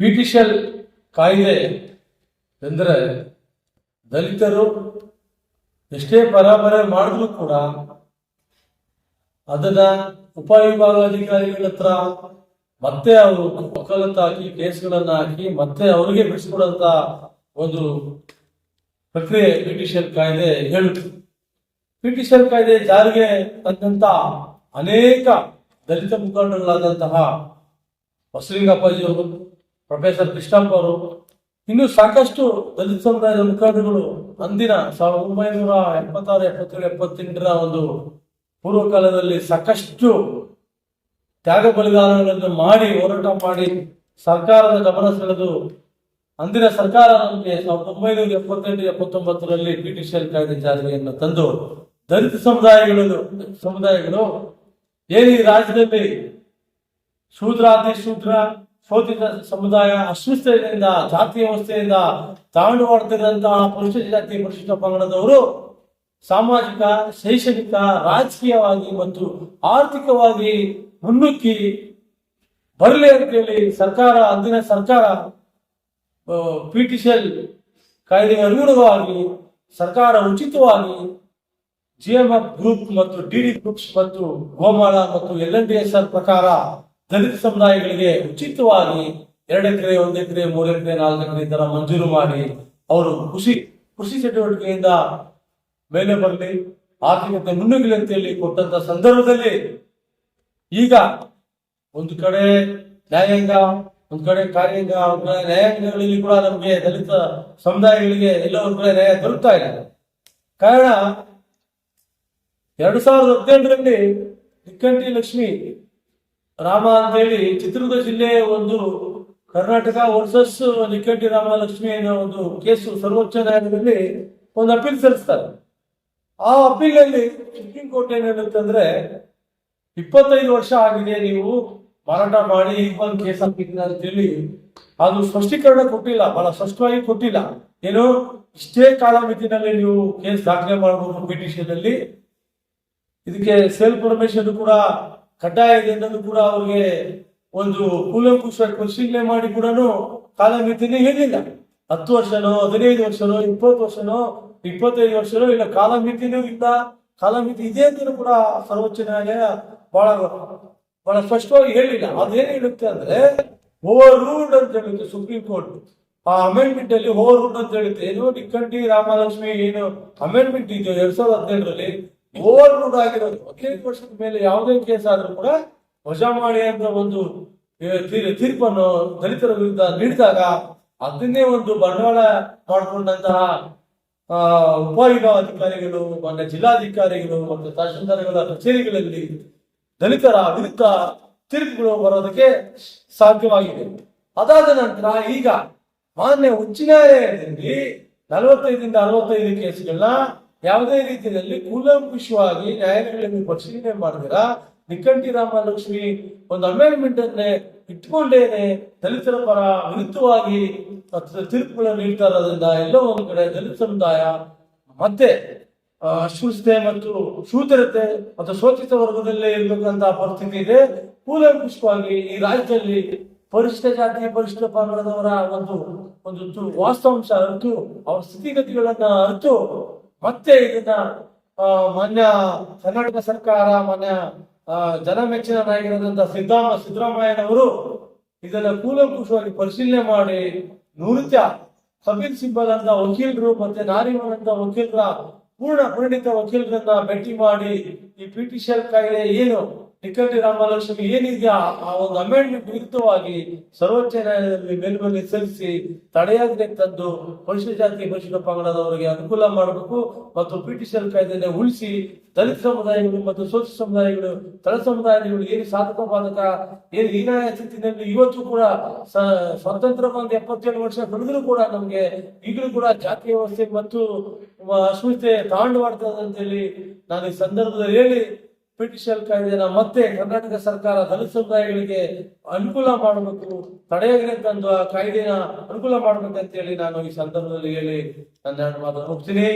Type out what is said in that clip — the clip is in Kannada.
ಬ್ಯೂಟಿಷಿಯಲ್ ಕಾಯ್ದೆ ಎಂದರೆ ದಲಿತರು ಎಷ್ಟೇ ಪರಾಬರ ಮಾಡಿದ್ರು ಕೂಡ ಅದನ್ನ ಉಪವಿಭಾಗಾಧಿಕಾರಿಗಳ ಹತ್ರ ಮತ್ತೆ ಅವರು ವಕಾಲತ್ತು ಹಾಕಿ, ಕೇಸ್ಗಳನ್ನ ಹಾಕಿ ಮತ್ತೆ ಅವರಿಗೆ ಬಿಡಿಸ್ಕೊಡಂತ ಒಂದು ಪ್ರಕ್ರಿಯೆ ಪಿಟಿಷನ್ ಕಾಯ್ದೆ ಹೇಳುತ್ತೆ. ಪಿಟಿಷನ್ ಕಾಯ್ದೆ ಜಾರಿಗೆ ತಂದಂತ ಅನೇಕ ದಲಿತ ಮುಖಂಡಗಳಾದಂತಹ ಬಸಲಿಂಗಪ್ಪಾಜಿ ಅವರು ಪ್ರೊಫೆಸರ್ ಕೃಷ್ಣಪ್ಪ ಅವರು, ಇನ್ನು ಸಾಕಷ್ಟು ದಲಿತ ಸಮುದಾಯದ ಮುಖಂಡಗಳು ಅಂದಿನ ಸಾವಿರದ ಒಂಬೈನೂರ ಎಪ್ಪತ್ತಾರು ಎಪ್ಪತ್ತೇಳು, ಎಪ್ಪತ್ತೆಂಟರ ಒಂದು ಪೂರ್ವಕಾಲದಲ್ಲಿ ಸಾಕಷ್ಟು ತ್ಯಾಗ ಬಲಿದಾನಗಳನ್ನು ಮಾಡಿ, ಹೋರಾಟ ಮಾಡಿ ಸರ್ಕಾರದ ಗಮನ ಸೆಳೆದು ಅಂದಿನ ಸರ್ಕಾರ ನಮಗೆ ಸಾವಿರದ ಒಂಬೈನೂರ ಎಪ್ಪತ್ತೆಂಟು, ಎಪ್ಪತ್ತೊಂಬತ್ತರಲ್ಲಿ ಬ್ರಿಟಿಷರ್ ಕಾಯ್ದೆ ಜಾರಿಯನ್ನು ತಂದು ದಲಿತ ಸಮುದಾಯಗಳು ಸಮುದಾಯಗಳು ಏನು ಈ ರಾಜ್ಯದಲ್ಲಿ ಶೂದ್ರಾತಿ ಶೂದ್ರ ಶೋಧಿತ ಸಮುದಾಯ, ಅಸ್ಮಿತೆಯಿಂದ, ಜಾತಿ ವ್ಯವಸ್ಥೆಯಿಂದ ತಾಂಡು ಮಾಡ್ತಿರುವಂತಹ ಪರಿಶಿಷ್ಟ ಜಾತಿ ಪರಿಶಿಷ್ಟ ಪಂಗಡದವರು ಸಾಮಾಜಿಕ, ಶೈಕ್ಷಣಿಕ, ರಾಜಕೀಯವಾಗಿ ಮತ್ತು ಆರ್ಥಿಕವಾಗಿ ಮುನ್ನುಗ್ಗಿ ಬರಲಿ ಅಂತೇಳಿ ಸರ್ಕಾರ, ಅಂದಿನ ಸರ್ಕಾರ ಪಿ ಟಿ ಸಿ ಎಲ್ ಅನುಗುಣವಾಗಿ ಸರ್ಕಾರ ಉಚಿತವಾಗಿ ಜಿಎಂಎಫ್ ಗ್ರೂಪ್ ಮತ್ತು ಡಿಡಿ ಗ್ರೂಪ್ಸ್ ಮತ್ತು ಗೋಮಾಳ ಮತ್ತು L N D S R ಪ್ರಕಾರ ದಲಿತ ಸಮುದಾಯಗಳಿಗೆ ಉಚಿತವಾಗಿ ಎರಡು ಎಕರೆ ಒಂದು ಎಕರೆ ಮೂರು ಎಕರೆ ನಾಲ್ಕು ಎಕರೆ ತರ ಮಂಜೂರು ಮಾಡಿ ಅವರು ಕೃಷಿ ಕೃಷಿ ಚಟುವಟಿಕೆಯಿಂದ ಮೇಲೆ ಬರಲಿ, ಆರ್ಥಿಕತೆ ಮುನ್ನುಗ್ಗಲಿ ಅಂತೇಳಿ ಕೊಟ್ಟಂತ ಸಂದರ್ಭದಲ್ಲಿ ಈಗ ಒಂದು ಕಡೆ ನ್ಯಾಯಾಂಗ, ಒಂದ್ ಕಡೆ ಕಾರ್ಯಾಂಗ, ಒಂದ್ ಕಡೆ ನ್ಯಾಯಾಂಗಗಳಲ್ಲಿ ಕೂಡ ನಮಗೆ ದಲಿತ ಸಮುದಾಯಗಳಿಗೆ ಎಲ್ಲ ನ್ಯಾಯ ದೊರಕ್ತಾ ಇದೆ. ಕಾರಣ, ಎರಡು ಸಾವಿರದ ಹದಿನೆಂಟರಲ್ಲಿ ನಿಕ್ಕಂಟಿ ಲಕ್ಷ್ಮಿ ರಾಮ ಅಂತೇಳಿ ಚಿತ್ರದುರ್ಗ ಜಿಲ್ಲೆ ಒಂದು ಕರ್ನಾಟಕ ವರ್ಸಸ್ ನಿಕ್ಕಂಟಿ ರಾಮಲಕ್ಷ್ಮಿ ಅನ್ನೋ ಒಂದು ಕೇಸು ಸರ್ವೋಚ್ಚ ನ್ಯಾಯಾಲಯದಲ್ಲಿ ಒಂದು ಅಪೀಲ್ ಸಲ್ಲಿಸ್ತಾರೆ. ಆ ಅಪೀಲಲ್ಲಿ ಸುಪ್ರೀಂ ಕೋರ್ಟ್ ಏನ್ ಹೇಳುತ್ತಂದ್ರೆ ಇಪ್ಪತ್ತೈದು ವರ್ಷ ಆಗಿದೆ ನೀವು ಮಾರಾಟ ಮಾಡಿ ಒಂದು ಕೇಸ್ ಹಾಕಿದ್ದೀರ ಅಂತೇಳಿ ಅದು ಸ್ಪಷ್ಟೀಕರಣ ಕೊಟ್ಟಿಲ್ಲ, ಬಹಳ ಸ್ಪಷ್ಟವಾಗಿ ಕೊಟ್ಟಿಲ್ಲ. ಏನು, ಇಷ್ಟೇ ಕಾಲಮಿತಿನಲ್ಲಿ ನೀವು ಕೇಸ್ ದಾಖಲೆ ಮಾಡಬಹುದು ಪಿಟಿಷನ್ ಅಲ್ಲಿ ಇದಕ್ಕೆ ಸೇಲ್ ಪರ್ಮಿಷನ್ ಕೂಡ ಕಡ್ಡಾಯ ಇದೆ ಅನ್ನೋದು ಕೂಡ ಅವ್ರಿಗೆ ಒಂದು ಕೂಲಂಕುಶ ಪರಿಶೀಲನೆ ಮಾಡಿ ಕೂಡ ಕಾಲಮಿತಿನೇ ಹೇಳಿಲ್ಲ ಹತ್ತು ವರ್ಷನೋ, ಹದಿನೈದು ವರ್ಷನೋ, ಇಪ್ಪತ್ತು ವರ್ಷನೋ, ಇಪ್ಪತ್ತೈದು ವರ್ಷನೋ, ಇಲ್ಲ ಕಾಲಮಿತಿನೂ ಇಲ್ಲ ಕಾಲಮಿತಿ ಇದೆ ಅಂತಲೂ ಕೂಡ ಸರ್ವೋಚ್ಚ ನ್ಯಾಯಾಲಯ ಬಹಳ ಬಹಳ ಸ್ಪಷ್ಟವಾಗಿ ಹೇಳಿಲ್ಲ. ಅದೇನು ಹೇಳುತ್ತೆ ಅಂದ್ರೆ ಓವರ್ ರೂಲ್ಡ್ ಅಂತ ಹೇಳುತ್ತೆ ಸುಪ್ರೀಂ ಕೋರ್ಟ್. ಆ ಅಮೆಂಡ್ಮೆಂಟ್ ಅಲ್ಲಿ ಓವರ್ ರೂಲ್ಡ್ ಅಂತ ಹೇಳುತ್ತೆ. ಏನು ಡಿಕ್ಕಂಟಿ ರಾಮಲಕ್ಷ್ಮಿ ಏನು ಅಮೆಂಡ್ಮೆಂಟ್ ಇದೆಯೋ ಎರಡ್ ಸಾವಿರದ ಹದಿನೇಳರಲ್ಲಿ ಓವರ್ ರೂಲ್ಡ್ ಆಗಿರೋದು ಹದಿನೈದು ವರ್ಷದ ಮೇಲೆ ಯಾವುದೇ ಕೇಸ್ ಆದರೂ ಕೂಡ ವಜಾ ಮಾಡಿ ಅಂತ ಒಂದು ತೀರ್ಪನ್ನು ದಲಿತರ ವಿರುದ್ಧ ನೀಡಿದಾಗ ಅದನ್ನೇ ಒಂದು ಬಂಡವಾಳ ಮಾಡಿಕೊಂಡಂತಹ ಉಪವಿಭಾಗಾಧಿಕಾರಿಗಳು ಮಾನ್ಯ ಜಿಲ್ಲಾಧಿಕಾರಿಗಳು ಮತ್ತು ತಹಶೀಲ್ದಾರ್ಗಳ ಕಚೇರಿಗಳಲ್ಲಿ ದಲಿತರ ವಿರುದ್ಧ ತೀರ್ಪುಗಳು ಬರೋದಕ್ಕೆ ಸಾಧ್ಯವಾಗಿದೆ. ಅದಾದ ನಂತರ ಈಗ ಮಾನ್ಯ ಉಚ್ಚ ನ್ಯಾಯಾಲಯದಲ್ಲಿ ನಲವತ್ತೈದರಿಂದ ಅರವತ್ತೈದು ಕೇಸ್ಗಳನ್ನ ಯಾವುದೇ ರೀತಿಯಲ್ಲಿ ಕೂಲಂಕುಷವಾಗಿ ನ್ಯಾಯಾಲಯಗಳಲ್ಲಿ ಪರಿಶೀಲನೆ ಮಾಡಿದಿರ? ನಿಕ್ಕಂಟಿ ರಾಮಲಕ್ಷ್ಮಿ ಒಂದು ಅಮೆಂಡ್ಮೆಂಟ್ ಅನ್ನೇ ಇಟ್ಕೊಂಡೇನೆ ದಲಿತರ ಪರ ವಿರುದ್ಧವಾಗಿ ತೀರ್ಪುಗಳನ್ನು ನೀಡ್ತಾ ಇರೋದ್ರಿಂದ ಎಲ್ಲೋ ಒಂದು ಕಡೆ ದಲಿತ ಸಮುದಾಯ ಮತ್ತೆ ಅಸ್ಪೃಶ್ಯತೆ ಮತ್ತು ಶೂದ್ರತೆ ಮತ್ತು ಶೋಚಿತ ವರ್ಗದಲ್ಲೇ ಇರಬೇಕಂತ ಪರಿಸ್ಥಿತಿ ಇದೆ. ಕೂಲಂಕುಷವಾಗಿ ಈ ರಾಜ್ಯದಲ್ಲಿ ಪರಿಶಿಷ್ಟ ಜಾತಿ, ಪರಿಶಿಷ್ಟ ಪಂಗಡದವರ ಒಂದು ಒಂದು ವಾಸ್ತವಾಂಶ ಅರಿತು, ಅವರ ಸ್ಥಿತಿಗತಿಗಳನ್ನ ಅರಿತು ಮತ್ತೆ ಇದನ್ನ ಮಾನ್ಯ ಕರ್ನಾಟಕ ಸರ್ಕಾರ, ಮಾನ್ಯ ಜನಮೆಚ್ಚಿನ ನಾಯಕರಾದಂತಹ ಸಿದ್ದರಾಮ ಸಿದ್ದರಾಮಯ್ಯನವರು ಇದನ್ನ ಕೂಲಂಕುಷವಾಗಿ ಪರಿಶೀಲನೆ ಮಾಡಿ ನೃತ್ಯ, ಕಪಿಲ್ ಸಿಂಬಲ್ ಅಂತ ವಕೀಲರು ಮತ್ತೆ ನಾರಿಮನ್ ವಕೀಲರ ಪೂರ್ಣ, ಪರಿಣಿತ ವಕೀಲರನ್ನ ಭೇಟಿ ಮಾಡಿ ಈ ಪಿಟಿಷನ್ ಕಾಯಿಲೆ ಏನು ನಿಕ್ಕಂಟಿ ರಾಮಲಕ್ಷ್ಮಿ ಏನಿದೆಯಾ? ಆ ಒಂದು ಅಮೆಂಡ್ಮೆಂಟ್ ವಿರುದ್ಧವಾಗಿ ಸರ್ವೋಚ್ಚ ನ್ಯಾಯಾಲಯದಲ್ಲಿ ಮೇಲ್ಮನೆ ಸಲ್ಲಿಸಿ ತಡೆಯಾಜ್ಞೆ ತಂದು ಪರಿಶಿಷ್ಟ ಜಾತಿ ಪರಿಶಿಷ್ಟ ಪಂಗಡದವರಿಗೆ ಅನುಕೂಲ ಮಾಡಬೇಕು ಮತ್ತು ಪಿಟಿಷನ್ ಕಾಯ್ದೆಯನ್ನು ಉಳಿಸಿ ದಲಿತ ಸಮುದಾಯಗಳು ಮತ್ತು ಶೋಷಿತ ಸಮುದಾಯಗಳು, ತಳ ಸಮುದಾಯಗಳು ಏನು ಸಾಧಕ ಏನು ಹೀನಾಯ ಸ್ಥಿತಿನಲ್ಲಿ ಇವತ್ತು ಕೂಡ ಸ್ವತಂತ್ರ ಬಂದ ಎಪ್ಪತ್ತೇಳು ವರ್ಷ ಬಂದರೂ ಕೂಡ ನಮಗೆ ಈಗಲೂ ಕೂಡ ಜಾತಿ ವ್ಯವಸ್ಥೆ ಮತ್ತು ಅಸ್ಮಿತೆ ತಾಂಡು ಮಾಡ್ತದೆ ಅಂತೇಳಿ ನಾನು ಈ ಸಂದರ್ಭದಲ್ಲಿ ಹೇಳಿ ಪಿಟಿಷನ್ ಕಾಯ್ದೆನ ಮತ್ತೆ ಕರ್ನಾಟಕ ಸರ್ಕಾರ ದಲಿತ ಸಮುದಾಯಗಳಿಗೆ ಅನುಕೂಲ ಮಾಡಬೇಕು ತಂದು ಆ ಕಾಯ್ದೆನ ಅನುಕೂಲ ಮಾಡ್ಬೇಕಂತ ಹೇಳಿ ನಾನು ಈ ಸಂದರ್ಭದಲ್ಲಿ ಹೇಳಿ ನನ್ನ ಮಾತನ್ನು ಹೋಗ್ತೀನಿ